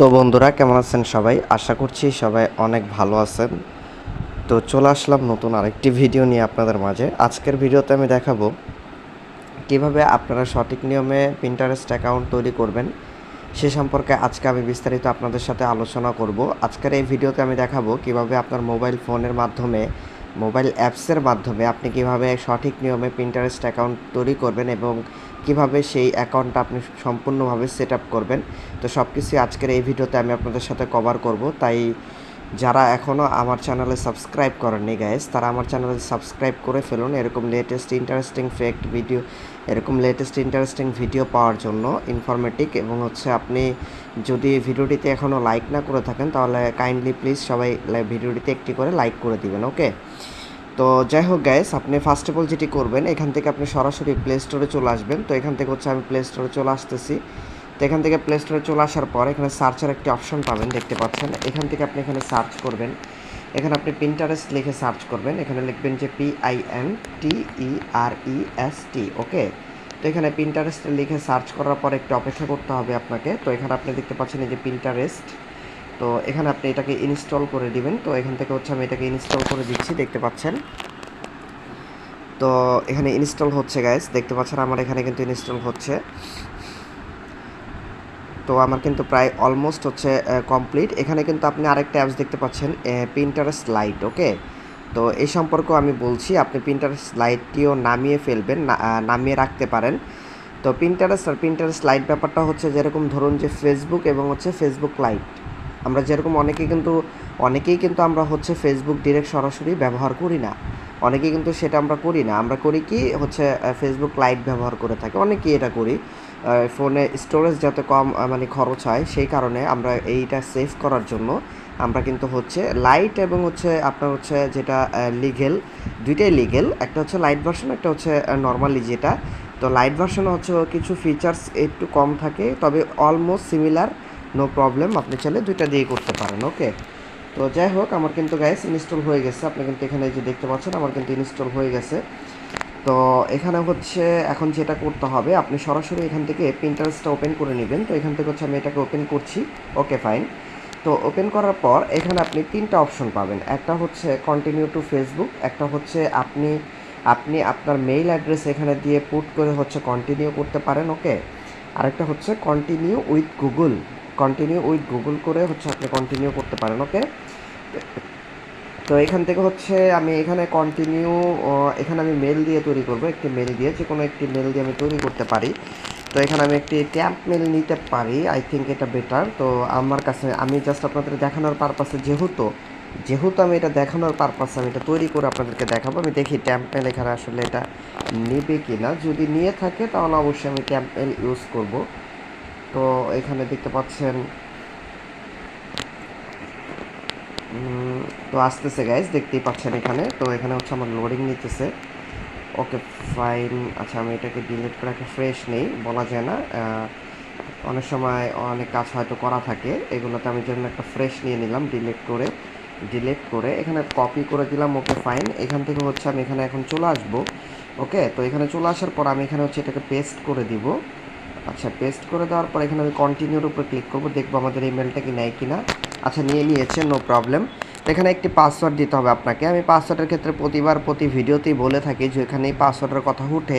তো বন্ধুরা, কেমন আছেন সবাই? আশা করছি সবাই অনেক ভালো আছেন। তো চলে আসলাম নতুন আরেকটি ভিডিও নিয়ে আপনাদের মাঝে। আজকের ভিডিওতে আমি দেখাবো কীভাবে আপনারা সঠিক নিয়মে পিন্টারেস্ট অ্যাকাউন্ট তৈরি করবেন। সে সম্পর্কে আজকে আমি বিস্তারিত আপনাদের সাথে আলোচনা করব। আজকের এই ভিডিওতে আমি দেখাবো কীভাবে আপনার মোবাইল ফোনের মাধ্যমে মোবাইল অ্যাপসের মাধ্যমে আপনি কীভাবে সঠিক নিয়মে পিন্টারেস্ট অ্যাকাউন্ট তৈরি করবেন এবং কীভাবে সেই অ্যাকাউন্টটা আপনি সম্পূর্ণভাবে সেট আপ করবেন। তো সব কিছু আজকের এই ভিডিওতে আমি আপনাদের সাথে কভার করব। তাই যারা এখনও আমার চ্যানেলে সাবস্ক্রাইব করেননি গাইস তারা আমার চ্যানেলে সাবস্ক্রাইব করে ফেলুন এরকম লেটেস্ট ইন্টারেস্টিং ফ্যাক্ট ভিডিও এরকম লেটেস্ট ইন্টারেস্টিং ভিডিও পাওয়ার জন্য ইনফরমেটিভ এবং হচ্ছে আপনি যদি ভিডিওটিতে এখনও লাইক না করে থাকেন, তাহলে কাইন্ডলি প্লিজ সবাই ভিডিওটিতে একটি করে লাইক করে দিবেন ওকে তো যাই হোক গ্যাস আপনি ফার্স্ট অফ অল যেটি করবেন, এখান থেকে আপনি সরাসরি প্লে স্টোরে চলে আসবেন। তো এখান থেকে হচ্ছে আমি প্লে স্টোরে চলে আসতেছি। তো এখান থেকে প্লে স্টোরে চলে আসার পর এখানে সার্চের একটি অপশন পাবেন, দেখতে পাচ্ছেন। এখান থেকে আপনি এখানে সার্চ করবেন। এখানে আপনি প্রিন্টারেস্ট লিখে সার্চ করবেন। এখানে লিখবেন যে P I N T E R E S T okay তো এখানে পিন্টারেস্ট লিখে সার্চ করার পর একটু অপেক্ষা করতে হবে আপনাকে। তো এখানে আপনি দেখতে পাচ্ছেন এই যে প্রিন্টারেস্ট তো এখানে আপনি এটাকে ইনস্টল করে দিবেন। তো এখান থেকে হচ্ছে আমি এটাকে ইনস্টল করে দিচ্ছি, দেখতে পাচ্ছেন। তো এখানে ইনস্টল হচ্ছে গাইস দেখতে পাচ্ছেন, আমার এখানে কিন্তু ইনস্টল হচ্ছে। তো আমার কিন্তু প্রায় অলমোস্ট হচ্ছে কমপ্লিট এখানে কিন্তু আপনি আরেকটা অ্যাপস দেখতে পাচ্ছেন পিন্টারেস্ট লাইট ওকে তো এই সম্পর্কেও আমি বলছি, আপনি পিন্টারেস্ট লাইটটিও নামিয়ে ফেলবেন নামিয়ে রাখতে পারেন। তো পিন্টারেস্ট আর পিন্টারেস্ট লাইট ব্যাপারটা হচ্ছে যেরকম ধরুন যে ফেসবুক এবং হচ্ছে ফেসবুক লাইট আমরা যেরকম অনেকেই কিন্তু অনেকেই কিন্তু আমরা হচ্ছে ফেসবুক ডিরেক্ট সরাসরি ব্যবহার করি না। অনেকেই কিন্তু সেটা আমরা করি না। আমরা করি কি হচ্ছে ফেসবুক লাইট ব্যবহার করে থাকি। অনেকেই এটা করি। ফোনে স্টোরেজ যাতে কম মানে খরচ হয়, সেই কারণে আমরা এইটা সেভ করার জন্য আমরা কিন্তু হচ্ছে লাইট এবং হচ্ছে আপনার হচ্ছে যেটা লিগেল দুইটাই লিগেল একটা হচ্ছে লাইট ভার্সন একটা হচ্ছে নর্মালি যেটা। তো লাইট ভার্সনে হচ্ছে কিছু ফিচার্স একটু কম থাকে, তবে অলমোস্ট সিমিলার নো প্রবলেম আপনি চাইলে দুইটা দিয়ে করতে পারেন ওকে তো যাই হোক, আমার কিন্তু গ্যাস ইনস্টল হয়ে গেছে, আপনি কিন্তু এখানে যে দেখতে পাচ্ছেন, আমার কিন্তু ইনস্টল হয়ে গেছে। তো এখানে হচ্ছে এখন যেটা করতে হবে, আপনি সরাসরি এখান থেকে প্রিন্টারেস্টটা ওপেন করে নেবেন। তো এখান থেকে হচ্ছে আমি এটাকে ওপেন করছি। ওকে ফাইন তো ওপেন করার পর এখানে আপনি তিনটা অপশন পাবেন। একটা হচ্ছে কন্টিনিউ টু ফেসবুক একটা হচ্ছে আপনি আপনি আপনার মেইল অ্যাড্রেস এখানে দিয়ে পুট করে হচ্ছে কন্টিনিউ করতে পারেন ওকে আরেকটা হচ্ছে continue with Google continue with Google করে হচ্ছে আপনি কন্টিনিউ করতে পারেন ওকে তো এখান থেকে হচ্ছে আমি এখানে কন্টিনিউ এখানে আমি মেল দিয়ে তৈরি করব, একটি মেল দিয়ে, যে কোনো একটি মেল দিয়ে আমি তৈরি করতে পারি। তো এখানে আমি একটি ট্যাম্প মেল নিতে পারি আই থিঙ্ক এটা বেটার তো আমার কাছে, আমি জাস্ট আপনাদের দেখানোর পারপাসে যেহেতু যেহেতু আমি এটা দেখানোর পারপাসে আমি এটা তৈরি করে আপনাদেরকে দেখাবো, আমি দেখি ট্যাম্প মেল এখানে আসলে এটা নেবে কি না যদি নিয়ে থাকে তাহলে অবশ্যই আমি ট্যাম্প মেল ইউজ করব। তো এখানে দেখতে পাচ্ছেন তো আসতেছে গাইজ দেখতেই পাচ্ছেন এখানে। তো এখানে হচ্ছে আমার লোডিং নিতেছে। ওকে ফাইন আচ্ছা আমি এটাকে ডিলিট করে একটা ফ্রেশ নেই, বলা যায় না। অনেক সময় অনেক কাজ হয়তো করা থাকে। এগুলোতে আমি জন্য একটা ফ্রেশ নিয়ে নিলাম ডিলিট করে ডিলিট করে, এখানে কপি করে দিলাম ওকে ফাইন এখান থেকে হচ্ছে আমি এখানে এখন চলে আসব ওকে তো এখানে চলে আসার পর আমি এখানে হচ্ছে এটাকে পেস্ট করে দিব। আচ্ছা পেস্ট করে দেওয়ার পর এখানে আমি কন্টিনিউর উপর ক্লিক করব, দেখব আমাদের ইমেলটা কি নেয় কিনা। আচ্ছা নিয়ে নিয়েছে নো প্রবলেম এখানে একটি পাসওয়ার্ড দিতে হবে আপনাকে। আমি পাসওয়ার্ডের ক্ষেত্রে প্রতিবার প্রতি ভিডিওতেই বলে থাকি যে এখানে পাসওয়ার্ডের কথা উঠে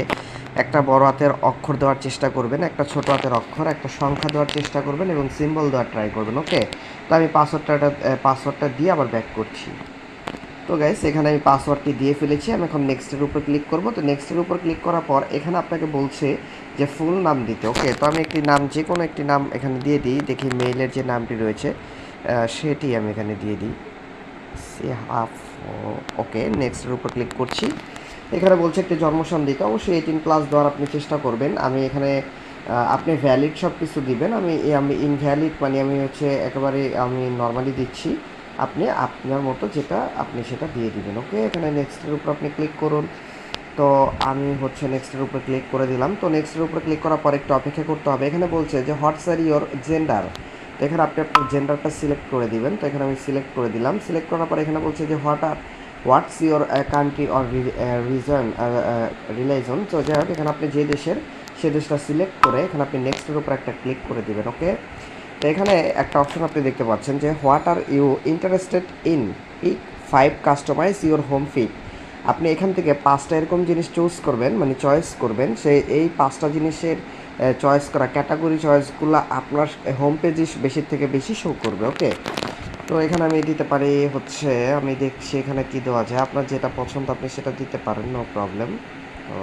একটা বড় হাতের অক্ষর দেওয়ার চেষ্টা করবেন, একটা ছোট হাতের অক্ষর, একটা সংখ্যা দেওয়ার চেষ্টা করবেন এবং সিম্বল দেওয়ার ট্রাই করবেন ওকে তো আমি পাসওয়ার্ডটা পাসওয়ার্ডটা দিয়ে আবার ব্যাক করছি। তো গাইস এখানে আমি পাসওয়ার্ডটি দিয়ে ফেলেছি, আমি এখন নেক্সটের উপর ক্লিক করব। তো নেক্সটের উপর ক্লিক করার পর এখানে আপনাকে বলছে যে ফুল নাম দিতে ওকে তো আমি একটি নাম যে কোনো একটি নাম এখানে দিয়ে দিই, দেখি মেইলের যে নামটি রয়েছে। সেটি আমি এখানে দিয়ে দিই। সে হাফ ওকে নেক্সটের উপর ক্লিক করছি। এখানে বলছে একটি জন্মসন দিতে অবশ্যই এইটিন প্লাস দেওয়ার আপনি চেষ্টা করবেন। আমি এখানে আপনি ভ্যালিড সব কিছু দিবেন। আমি আমি ইনভ্যালিড মানে আমি হচ্ছে একেবারে, আমি নর্মালি দিচ্ছি। আপনি আপনার মতো যেটা আপনি সেটা দিয়ে দিবেন। ওকে এখানে নেক্সটের উপর আপনি ক্লিক করুন। তো আমি হচ্ছে নেক্সটের উপর ক্লিক করে দিলাম। তো নেক্সটের উপর ক্লিক করার পর একটু অপেক্ষা করতে হবে। এখানে বলছে যে, হোয়াটস আর ইয়োর জেন্ডার? এখানে আপনি আপনার জেন্ডারটা সিলেক্ট করে দিবেন। তো এখানে আমি সিলেক্ট করে দিলাম। সিলেক্ট করার পর এখানে বলছে যে what are what's your country or reason religion তো যাই হোক, এখানে আপনি যে দেশের, সে দেশটা সিলেক্ট করে এখানে আপনি নেক্সটের উপর একটা ক্লিক করে দিবেন ওকে তো এখানে একটা অপশন আপনি দেখতে পাচ্ছেন যে what are you interested in E five customize your home feed আপনি এখান থেকে পাঁচটা এরকম জিনিস চুজ করবেন মানে চয়েস করবেন। সেই এই পাঁচটা জিনিসের চয়েস করা ক্যাটাগরি চয়েসগুলো আপনার হোম পেজে বেশির থেকে বেশি শো করবে ওকে তো এখানে আমি দিতে পারি হচ্ছে, আমি দেখছি এখানে কি দেওয়া যায়। আপনার যেটা পছন্দ আপনি সেটা দিতে পারেন নো প্রবলেম তো,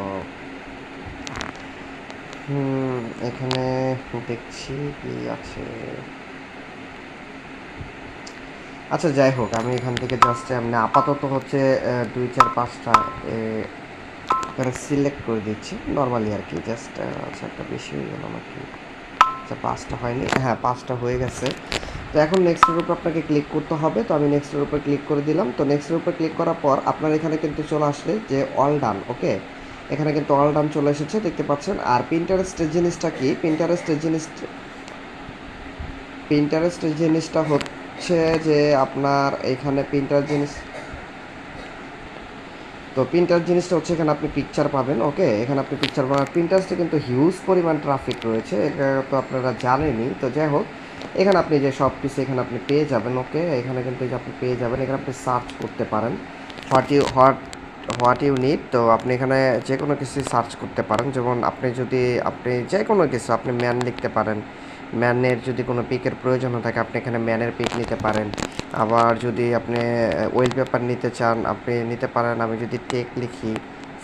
হুম, এখানে দেখছি কি আছে। আচ্ছা যাই হোক, আমি এখান থেকে জাস্ট আপাতত হচ্ছে দুই চার পাঁচটা এখানে সিলেক্ট করে দিচ্ছি। নর্মালি আর কি জাস্ট আচ্ছা একটা বেশি হয়ে গেল আমার কি আচ্ছা পাঁচটা হয়নি। হ্যাঁ পাঁচটা হয়ে গেছে। তো এখন নেক্সটের উপর আপনাকে ক্লিক করতে হবে। তো আমি নেক্সটের উপর ক্লিক করে দিলাম। তো নেক্সটের উপর ক্লিক করার পর আপনার এখানে কিন্তু চলে আসলে যে অল ডান ওকে এখানে কিন্তু অল ডান চলে এসেছে, দেখতে পাচ্ছেন। আর প্রিন্টারেস্টের জিনিসটা কি? প্রিন্টারেস্টের জিনিস প্রিন্টারেস্টের জিনিসটা হচ্ছে যে আপনার এখানে প্রিন্টার জিনিস তো প্রিন্টার জিনিসটা হচ্ছে এখানে আপনি পিকচার পাবেন ওকে এখানে আপনি পিকচার পাবেন। প্রিন্টার্সে কিন্তু হিউজ পরিমাণ ট্রাফিক রয়েছে, এটা তো আপনারা জানেনই। তো যাই হোক, এখানে আপনি যে সব কিছু এখানে আপনি পেয়ে যাবেন ওকে এখানে কিন্তু আপনি পেয়ে যাবেন, এখানে আপনি সার্চ করতে পারেন। What you what what you need তো আপনি এখানে যে কোনো কিছু সার্চ করতে পারেন। যেমন আপনি যদি, আপনি যে কোনো কিছু, আপনি ম্যান লিখতে পারেন। ম্যানের যদি কোনো পিকের প্রয়োজন থাকে, আপনি এখানে ম্যানের পিক নিতে পারেন। আবার যদি আপনি ওয়েল পেপার নিতে চান, আপনি নিতে পারেন। আমি যদি টেক লিখি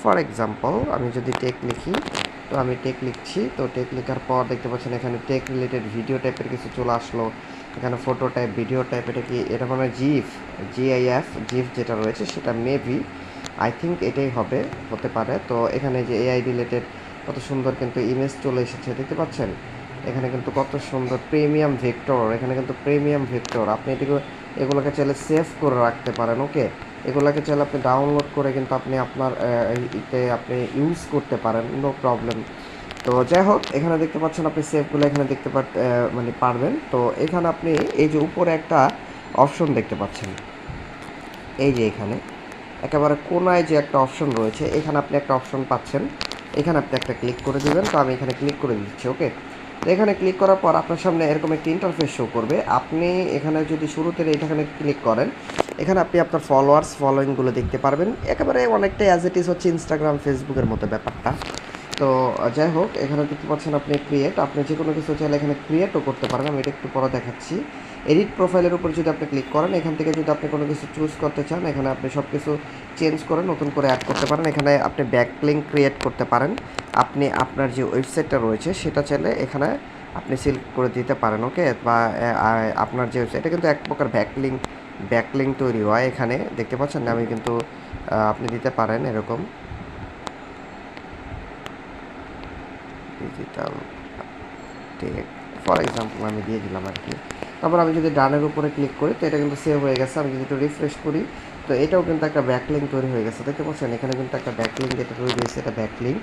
ফর এক্সাম্পল আমি যদি টেক লিখি, তো আমি টেক লিখছি। তো টেক লেখার পর দেখতে পাচ্ছেন এখানে টেক রিলেটেড ভিডিও টাইপের কিছু চলে আসলো। এখানে ফটো টাইপ ভিডিও টাইপ এটা কি, এটা মানে জিফ জিআইএফ জিফ যেটা রয়েছে, সেটা মেবি আই থিঙ্ক এটাই হবে, হতে পারে। তো এখানে যে এআই রিলেটেড কত সুন্দর কিন্তু ইমেজ চলে এসেছে, দেখতে পাচ্ছেন? এখানে কিন্তু কত সুন্দর প্রিমিয়াম ভেক্টর এখানে কিন্তু প্রিমিয়াম ভেক্টর আপনি এটিকে এগুলোকে চাইলে সেভ করে রাখতে পারেন ওকে এগুলোকে চাইলে আপনি ডাউনলোড করে কিন্তু আপনি আপনার ইতে আপনি ইউজ করতে পারেন নো প্রবলেম তো যাই হোক, এখানে দেখতে পাচ্ছেন আপনি সেভগুলো এখানে দেখতে পার মানে পারবেন। তো এখানে আপনি এই যে উপরে একটা অপশন দেখতে পাচ্ছেন। এই যে এখানে, একেবারে কোনায় যে একটা অপশন রয়েছে, এখানে আপনি একটা অপশন পাচ্ছেন। এখানে আপনি একটা ক্লিক করে দেবেন, তো আমি এখানে ক্লিক করে দিচ্ছি ওকে এখানে ক্লিক করার পর আপনার সামনে এরকম একটি ইন্টারফেস শো করবে। আপনি এখানে যদি শুরুতে এখানে ক্লিক করেন, এখানে আপনি আপনার ফলোয়ার্স ফলোয়িংগুলো দেখতে পারবেন। একেবারে অনেকটাই অ্যাজ ইট ইস হচ্ছে ইনস্টাগ্রাম ফেসবুকের মতো ব্যাপারটা। তো যাই হোক, এখানে দেখতে পাচ্ছেন আপনি ক্রিয়েট আপনি যে কোনো কিছু চাইলে এখানে ক্রিয়েটও করতে পারেন। আমি এটা একটু পরে দেখাচ্ছি। এডিট প্রোফাইলের উপর যদি আপনি ক্লিক করেন, এখান থেকে যদি আপনি কোনো কিছু চুজ করতে চান, এখানে আপনি সব কিছু চেঞ্জ করে নতুন করে অ্যাড করতে পারেন। এখানে আপনি ব্যাক লিঙ্ক ক্রিয়েট করতে পারেন। আপনি আপনার যে ওয়েবসাইটটা রয়েছে, সেটা চাইলে এখানে আপনি সিলেক্ট করে দিতে পারেন ওকে বা আপনার যে ওয়েবসাইট এটা কিন্তু এক প্রকার ব্যাকলিং ব্যাকলিং তৈরি হয় এখানে। দেখতে পাচ্ছেন? আমি কিন্তু আপনি দিতে পারেন এরকম। ডিজিটাল টেক ফর এক্সাম্পল আমি দিয়ে দিলাম আর কি। তারপর আমি যদি ডানের উপরে ক্লিক করি, তো এটা কিন্তু সেভ হয়ে গেছে। আমি যদি একটু রিফ্রেশ করি, তো এটাও কিন্তু একটা ব্যাকলিং তৈরি হয়ে গেছে। দেখতে পাচ্ছেন, এখানে কিন্তু একটা ব্যাকলিং যেটা তৈরি হয়েছে, এটা ব্যাকলিং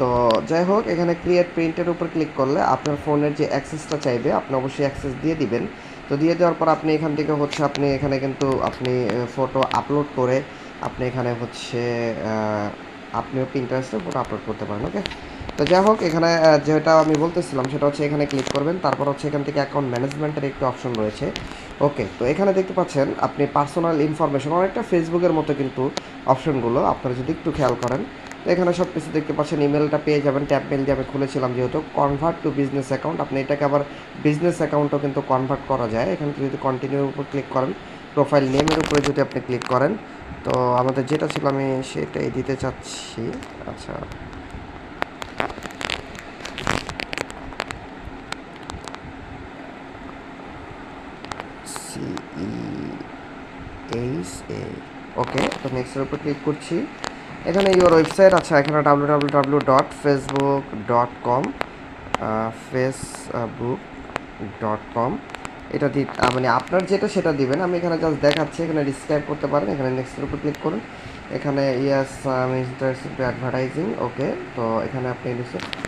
তো যাই হোক, এখানে ক্রিয়েট প্রিন্টের উপর ক্লিক করলে আপনার ফোনের যে অ্যাক্সেসটা চাইবে, আপনি অবশ্যই অ্যাক্সেস দিয়ে দিবেন। তো দিয়ে দেওয়ার পর আপনি এখান থেকে হচ্ছে আপনি এখানে কিন্তু আপনি ফটো আপলোড করে আপনি এখানে হচ্ছে আপনিও প্রিন্টারেস্টে ফটো আপলোড করতে পারেন ওকে তো যাই হোক, এখানে যেটা আমি বলতেছিলাম সেটা হচ্ছে এখানে ক্লিক করবেন। তারপর হচ্ছে এখান থেকে অ্যাকাউন্ট ম্যানেজমেন্টের একটি অপশন রয়েছে। ওকে তো এখানে দেখতে পাচ্ছেন, আপনি পার্সোনাল ইনফরমেশন অনেকটা ফেসবুকের মতো কিন্তু অপশনগুলো আপনারা যদি একটু খেয়াল করেন। এখানে সব কিছু দেখতে পাচ্ছেন ইমেলটা পেয়ে যাবেন ট্যাব মেল দিয়ে আমি খুলেছিলাম যেহেতু। কনভার্ট টু বিজনেস অ্যাকাউন্ট আপনি এটাকে আবার বিজনেস অ্যাকাউন্টও কিন্তু কনভার্ট করা যায়। এখানে যদি কন্টিনিউর উপর ক্লিক করেন প্রোফাইল নেমের উপরে যদি আপনি ক্লিক করেন, তো আমাদের যেটা ছিল, আমি সেটাই দিতে চাচ্ছি। আচ্ছা। এইচ এ ওকে তো নেক্সটের উপর ক্লিক করছি। এখানে ইউর ওয়েবসাইট আচ্ছা এখানে W W W dot Facebook dot com Facebook dot com এটা দি মানে আপনার যেটা, সেটা দিবেন। আমি এখানে জাস্ট দেখাচ্ছি, এখানে ডিসক্রাইব করতে পারেন, এখানে নেক্সটের উপর ক্লিক করুন। এখানে ইয়াস আমি ইন্টারেস্টেড অ্যাডভার্টাইজিং ওকে তো এখানে আপনি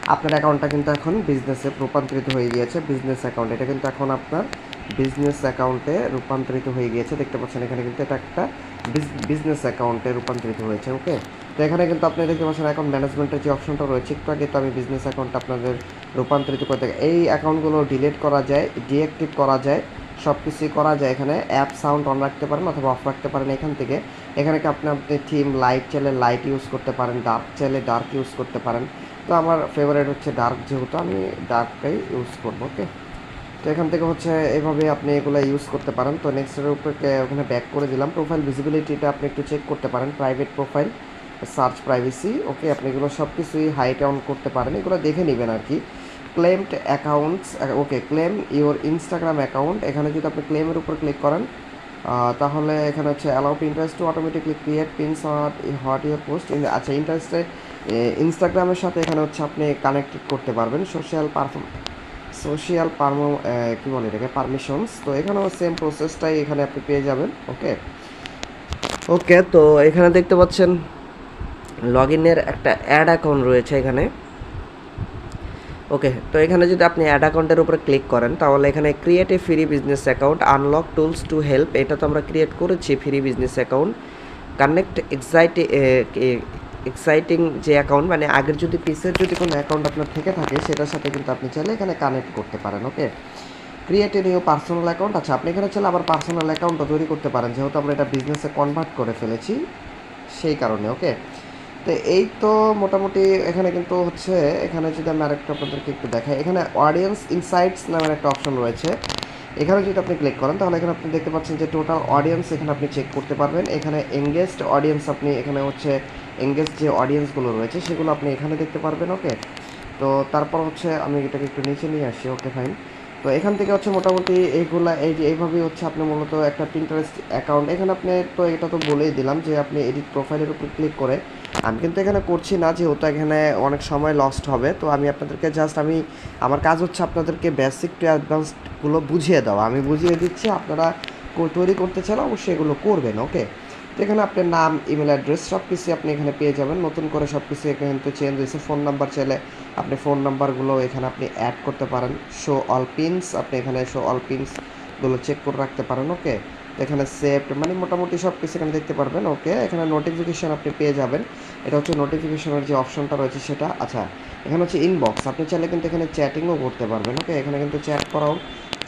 আপনার অ্যাকাউন্টটা কিন্তু এখন বিজনেসে রূপান্তরিত হয়ে গিয়েছে বিজনেস অ্যাকাউন্ট এটা কিন্তু এখন আপনার বিজনেস অ্যাকাউন্টে রূপান্তরিত হয়ে গিয়েছে। দেখতে পাচ্ছেন এখানে কিন্তু এটা একটা বিজনেস অ্যাকাউন্টে রূপান্তরিত হয়েছে ওকে তো এখানে কিন্তু আপনি দেখতে পাচ্ছেন অ্যাকাউন্ট ম্যানেজমেন্টের যে অপশনটা রয়েছে, একটু আগে তো আমি বিজনেস অ্যাকাউন্ট আপনাদের রূপান্তরিত করতে এই অ্যাকাউন্টগুলো ডিলিট করা যায় ডিঅ্যাক্টিভ করা যায় সব কিছুই করা যায় এখানে। অ্যাপ সাউন্ড অন রাখতে পারেন অথবা অফ রাখতে পারেন এখান থেকে। এখানে কি আপনি আপনি থিম লাইট চাইলে লাইট ইউজ করতে পারেন ডার্ক চাইলে ডার্ক ইউজ করতে পারেন। তো আমার ফেভারিট হচ্ছে ডার্ক যেহেতু আমি ডার্কটাই ইউজ করব ওকে তো এখান থেকে হচ্ছে এভাবে আপনি এগুলো ইউজ করতে পারেন। তো নেক্সটের উপরে ওখানে ব্যাক করে দিলাম। প্রোফাইল ভিজিবিলিটিটা আপনি একটু চেক করতে পারেন। Private profile search privacy okay আপনি এগুলো সব কিছুই হাইট অন করতে পারেন। এগুলো দেখে নেবেন আর কি। Claimed accounts okay claim your Instagram account এখানে যদি আপনি ক্লেমের উপর ক্লিক করেন তাহলে এখানে হচ্ছে allow interest to automatically create pins hot your post আচ্ছা ইন্টারেস্টে ইনস্টাগ্রামের সাথে এখানে হচ্ছে আপনি কানেক্টেড করতে পারবেন। সোশ্যাল পারফর্ম সোশ্যাল পারমো কী বলে এটাকে? পারমিশনস তো এখানেও সেম প্রসেসটাই এখানে আপনি পেয়ে যাবেন ওকে ওকে তো এখানে দেখতে পাচ্ছেন লগ ইনের একটা অ্যাড অ্যাকাউন্ট রয়েছে এখানে। ওকে তো এখানে যদি আপনি অ্যাড অ্যাকাউন্টের উপরে ক্লিক করেন, তাহলে এখানে create a free business account unlock tools to help এটা তো আমরা ক্রিয়েট করেছি ফ্রি বিজনেস অ্যাকাউন্ট কানেক্ট এক্সাইটি এক্সাইটিং যে অ্যাকাউন্ট মানে আগের যদি পিসের যদি কোনো অ্যাকাউন্ট আপনার থেকে থাকে, সেটার সাথে কিন্তু আপনি চাইলে এখানে কানেক্ট করতে পারেন okay create a new personal account আচ্ছা আপনি এখানে চাইলে আবার পার্সোনাল অ্যাকাউন্টও তৈরি করতে পারেন, যেহেতু আমরা এটা বিজনেসে কনভার্ট করে ফেলেছি, সেই কারণে ওকে তো এই তো মোটামুটি এখানে কিন্তু হচ্ছে, এখানে যদি আমি আরেকটা আপনাদেরকে একটু দেখাই, এখানে অডিয়েন্স ইনসাইটস নামের একটা অপশন রয়েছে। এখানে যদি আপনি ক্লিক করেন, তাহলে এখানে আপনি দেখতে পাচ্ছেন যে টোটাল অডিয়েন্স এখানে আপনি চেক করতে পারবেন। এখানে এঙ্গেজড অডিয়েন্স আপনি এখানে হচ্ছে এঙ্গেজ যে অডিয়েন্সগুলো রয়েছে, সেগুলো আপনি এখানে দেখতে পারবেন ওকে তো তারপর হচ্ছে আমি এটাকে একটু নিচে নিয়ে আসি ওকে ফাইন তো এখান থেকে হচ্ছে মোটামুটি এইগুলা, এই যে এইভাবেই হচ্ছে আপনি মূলত একটা প্রিন্টারেস্ট অ্যাকাউন্ট এখানে আপনি তো এটা তো বলেই দিলাম যে আপনি এডিট প্রোফাইলের উপর ক্লিক করে, আমি কিন্তু এখানে করছি না, যেহেতু এখানে অনেক সময় লস্ট হবে, তো আমি আপনাদেরকে জাস্ট আমি, আমার কাজ হচ্ছে আপনাদেরকে বেসিক টু অ্যাডভান্সডগুলো বুঝিয়ে দেওয়া। আমি বুঝিয়ে দিচ্ছি, আপনারা তৈরি করতে চাইলে অবশ্যই এগুলো করবেন ওকে এখানে আপনার নাম ইমেল অ্যাড্রেস সব কিছু আপনি এখানে পেয়ে যাবেন। নতুন করে সব কিছু এখানে তো চেঞ্জ হয়েছে। ফোন নাম্বার চাইলে আপনি ফোন নাম্বারগুলো এখানে আপনি অ্যাড করতে পারেন। শো অল পিনস আপনি এখানে শো অল পিনসগুলো চেক করে রাখতে পারেন ওকে এখানে সেভড মানে মোটামুটি সব কিছু এখানে দেখতে পারবেন ওকে এখানে নোটিফিকেশন আপনি পেয়ে যাবেন। এটা হচ্ছে নোটিফিকেশনের যে অপশনটা রয়েছে সেটা আচ্ছা এখানে হচ্ছে ইনবক্স আপনি চাইলে কিন্তু এখানে চ্যাটিংও করতে পারবেন ওকে এখানে কিন্তু চ্যাট করাও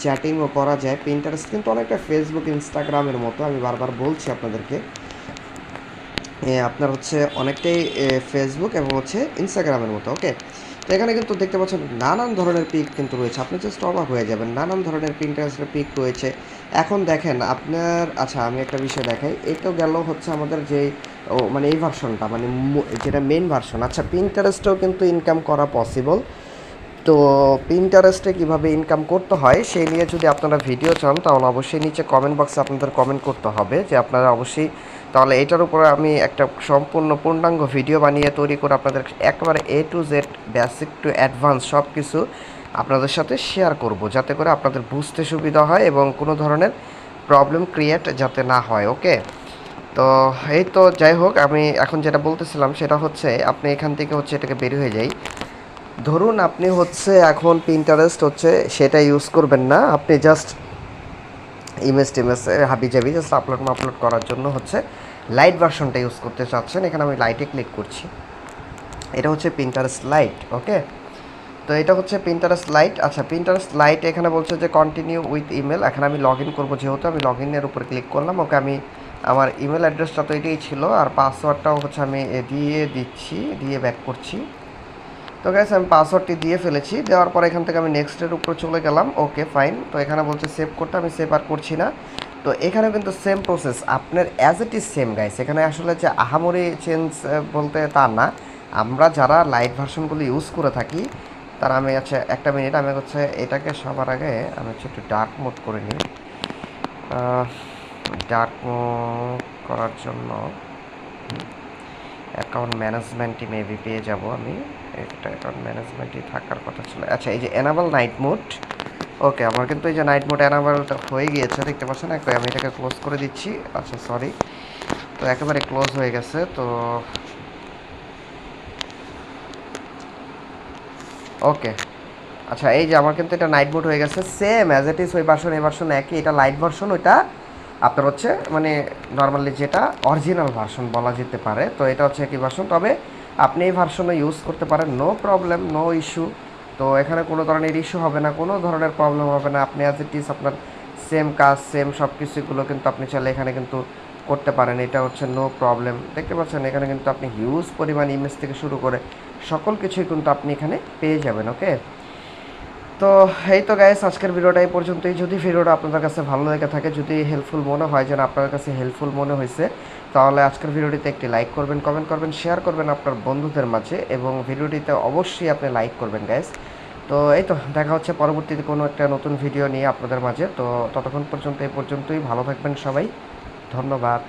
চ্যাটিংও করা যায়। প্রিন্টারেস্ট কিন্তু অনেকটা ফেসবুক ইনস্টাগ্রামের মতো। আমি বারবার বলছি আপনাদেরকে। আপনার হচ্ছে অনেকটাই ফেসবুক এবং হচ্ছে ইনস্টাগ্রামের মতো ওকে তো এখানে কিন্তু দেখতে পাচ্ছেন নানান ধরনের পিক কিন্তু রয়েছে। আপনি জাস্ট অবাক হয়ে যাবেন। নানান ধরনের প্রিন্টারেস্টের পিক রয়েছে। এখন দেখেন আপনার আচ্ছা আমি একটা বিষয় দেখাই। এই গেল হচ্ছে আমাদের যেই ও মানে এই ভার্সনটা মানে যেটা মেন ভার্সন আচ্ছা প্রিন্টারেস্টেও কিন্তু ইনকাম করা পসিবল তো প্রিন্টারেস্টে কীভাবে ইনকাম করতে হয়, সেই নিয়ে যদি আপনারা ভিডিও চান, তাহলে অবশ্যই নিচে কমেন্ট বক্সে আপনাদের কমেন্ট করতে হবে, যে আপনারা অবশ্যই, তাহলে এটার উপরে আমি একটা সম্পূর্ণ পূর্ণাঙ্গ ভিডিও বানিয়ে তৈরি করে আপনাদের একবারে A to Z basic to advance সব কিছু আপনাদের সাথে শেয়ার করব, যাতে করে আপনাদের বুঝতে সুবিধা হয় এবং কোনো ধরনের প্রবলেম ক্রিয়েট যাতে না হয় ওকে তো এই তো যাই হোক, আমি এখন যেটা বলতেছিলাম সেটা হচ্ছে, আপনি এখান থেকে হচ্ছে এটাকে বের হয়ে যাই। ধরুন আপনি হচ্ছে এখন পিন্টারেস্ট হচ্ছে, সেটা ইউজ করবেন না। আপনি জাস্ট ইমেজ টিমেজ হাবি জাবি জাস্ট আপলোড আপলোড করার জন্য হচ্ছে লাইট ভার্সনটা ইউজ করতে চাচ্ছেন। এখানে আমি লাইটে ক্লিক করছি। এটা হচ্ছে পিন্টারেস্ট লাইট ওকে তো এটা হচ্ছে পিন্টারেস্ট লাইট আচ্ছা পিন্টারেস্ট লাইট এখানে বলছে যে কন্টিনিউ উইথ ইমেল এখানে আমি লগ ইন করব যেহেতু, আমি লগ ইনের উপর ক্লিক করলাম। ওকে, আমি আমার ইমেল অ্যাড্রেসটা তো এটাই ছিল। আর পাসওয়ার্ডটাও হচ্ছে আমি দিয়ে দিচ্ছি, দিয়ে ব্যাক করছি। তো গ্যাস আমি পাসওয়ার্ডটি দিয়ে ফেলেছি। দেওয়ার পর এখান থেকে আমি নেক্সটের উপরে চলে গেলাম। ওকে ফাইন তো এখানে বলছে সেভ করতে, আমি সেভ আর করছি না। তো এখানে কিন্তু সেম প্রসেস আপনার as it is same guys এখানে আসলে যে আহামরি চেঞ্জ বলতে তা না। আমরা যারা লাইট ভার্সনগুলো ইউজ করে থাকি, তারা আমি আচ্ছা একটা মিনিট আমি হচ্ছে এটাকে সবার আগে আমি হচ্ছে একটু ডার্ক মোড করে নিই। ডার্ক মোড করার জন্য অ্যাকাউন্ট ম্যানেজমেন্টই মেবি পেয়ে যাব আমি। এটা অ্যাকাউন্ট ম্যানেজমেন্টই থাকার কথা ছিল। আচ্ছা এই যে এনাবল নাইট মোড ওকে আমার কিন্তু এই যে নাইট মোড এনাবল হয়ে গিয়েছে, দেখতে পাচ্ছেন? আমি এটাকে ক্লোজ করে দিচ্ছি। আচ্ছা সরি তো একেবারে ক্লোজ হয়ে গেছে, তো ওকে আচ্ছা এই যে আমার কিন্তু এটা নাইট মোড হয়ে গেছে। সেম অ্যাজ ইট ইজ ওই ভার্সন এই ভার্সন একই। এটা লাইট ভার্সন ওইটা আপনার হচ্ছে মানে নর্মালি যেটা অরিজিনাল ভার্সন বলা যেতে পারে, তো এটা হচ্ছে একই ভার্সন তবে আপনি এই ভার্সনও ইউজ করতে পারেন নো প্রবলেম নো ইস্যু তো এখানে কোনো ধরনের ইস্যু হবে না, কোনো ধরনের প্রবলেম হবে না, আপনি অ্যাজ ইট ইজ আপনার সেম কাজ সেম সব কিছুগুলো কিন্তু আপনি চাইলে এখানে কিন্তু করতে পারেন, এটা হচ্ছে নো প্রবলেম দেখতে পাচ্ছেন, এখানে কিন্তু আপনি হিউজ পরিমাণ ইমেজ থেকে শুরু করে সকল কিছুই কিন্তু আপনি এখানে পেয়ে যাবেন ওকে তো এই তো গাইস আজকের ভিডিওটা এই পর্যন্তই। যদি ভিডিওটা আপনাদের কাছে ভালো লেগে থাকে, যদি হেল্পফুল মনে হয়, যেন আপনার কাছে হেল্পফুল মনে হয়েছে, তাহলে আজকের ভিডিওটিতে একটি লাইক করবেন কমেন্ট করবেন শেয়ার করবেন আপনার বন্ধুদের মাঝে, এবং ভিডিওটিতে অবশ্যই আপনি লাইক করবেন গাইস তো এই তো, দেখা হচ্ছে পরবর্তীতে কোনো একটা নতুন ভিডিও নিয়ে আপনাদের মাঝে। তো ততক্ষণ পর্যন্ত, এই পর্যন্তই। ভালো থাকবেন সবাই। ধন্যবাদ।